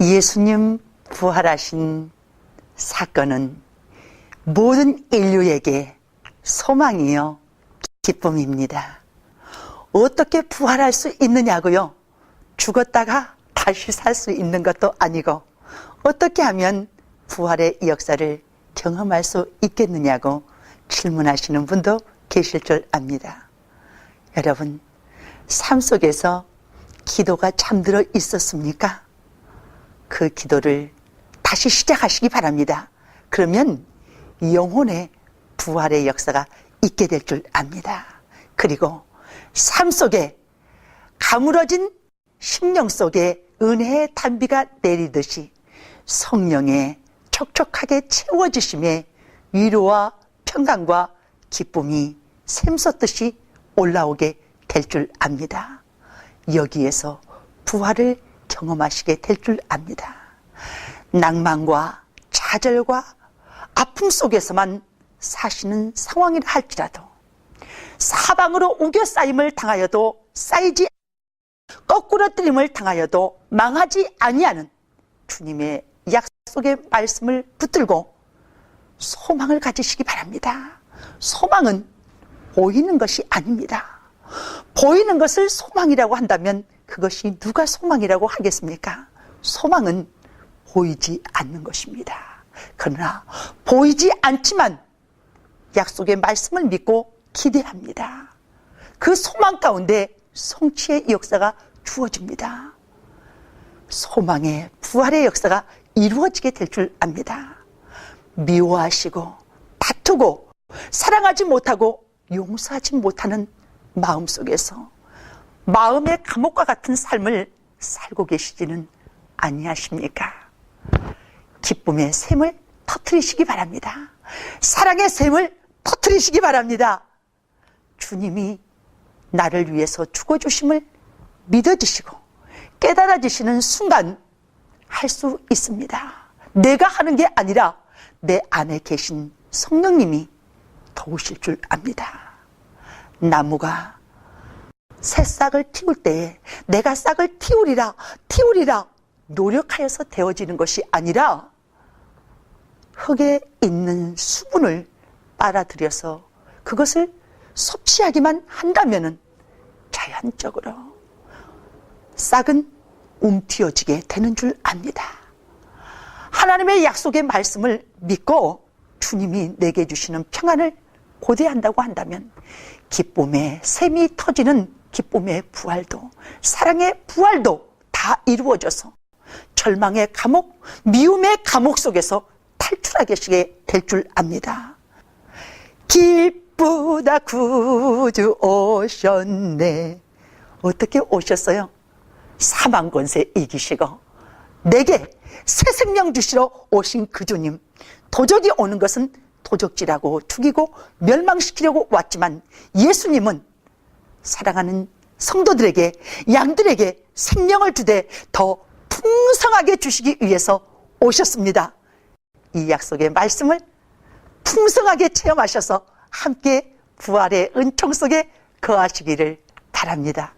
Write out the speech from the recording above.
예수님 부활하신 사건은 모든 인류에게 소망이요, 기쁨입니다. 어떻게 부활할 수 있느냐고요? 죽었다가 다시 살 수 있는 것도 아니고, 어떻게 하면 부활의 역사를 경험할 수 있겠느냐고 질문하시는 분도 계실 줄 압니다. 여러분, 삶 속에서 기도가 잠들어 있었습니까? 그 기도를 다시 시작하시기 바랍니다. 그러면 영혼의 부활의 역사가 있게 될 줄 압니다. 그리고 삶 속에 가물어진 심령 속에 은혜의 단비가 내리듯이 성령의 촉촉하게 채워지심에 위로와 평강과 기쁨이 샘솟듯이 올라오게 될 줄 압니다. 여기에서 부활을 경험하시게 될 줄 압니다. 낭만과 좌절과 아픔 속에서만 사시는 상황이라 할지라도 사방으로 우겨 쌓임을 당하여도 쌓이지 거꾸로 뜨림을 당하여도 망하지 아니하는 주님의 약속의 말씀을 붙들고 소망을 가지시기 바랍니다. 소망은 보이는 것이 아닙니다. 보이는 것을 소망이라고 한다면 그것이 누가 소망이라고 하겠습니까? 소망은 보이지 않는 것입니다. 그러나 보이지 않지만 약속의 말씀을 믿고 기대합니다. 그 소망 가운데 성취의 역사가 주어집니다. 소망의 부활의 역사가 이루어지게 될 줄 압니다. 미워하시고 다투고 사랑하지 못하고 용서하지 못하는 마음 속에서 마음의 감옥과 같은 삶을 살고 계시지는 아니하십니까? 기쁨의 샘을 터트리시기 바랍니다. 사랑의 샘을 터트리시기 바랍니다. 주님이 나를 위해서 죽어주심을 믿어지시고 깨달아지시는 순간 할 수 있습니다. 내가 하는 게 아니라 내 안에 계신 성령님이 도우실 줄 압니다. 나무가 새 싹을 틔울 때에 내가 싹을 틔우리라, 틔우리라 노력하여서 되어지는 것이 아니라 흙에 있는 수분을 빨아들여서 그것을 섭취하기만 한다면은 자연적으로 싹은 움튀어지게 되는 줄 압니다. 하나님의 약속의 말씀을 믿고 주님이 내게 주시는 평안을 고대한다고 한다면 기쁨의 샘이 터지는 기쁨의 부활도 사랑의 부활도 다 이루어져서 절망의 감옥, 미움의 감옥 속에서 탈출하게 될 줄 압니다. 기쁘다 구주 오셨네. 어떻게 오셨어요? 사망 권세 이기시고 내게 새 생명 주시러 오신 그 주님 도적이 오는 것은 도적질하고 죽이고 멸망시키려고 왔지만 예수님은 사랑하는 성도들에게 양들에게 생명을 주되 더 풍성하게 주시기 위해서 오셨습니다. 이 약속의 말씀을 풍성하게 체험하셔서 함께 부활의 은총 속에 거하시기를 바랍니다.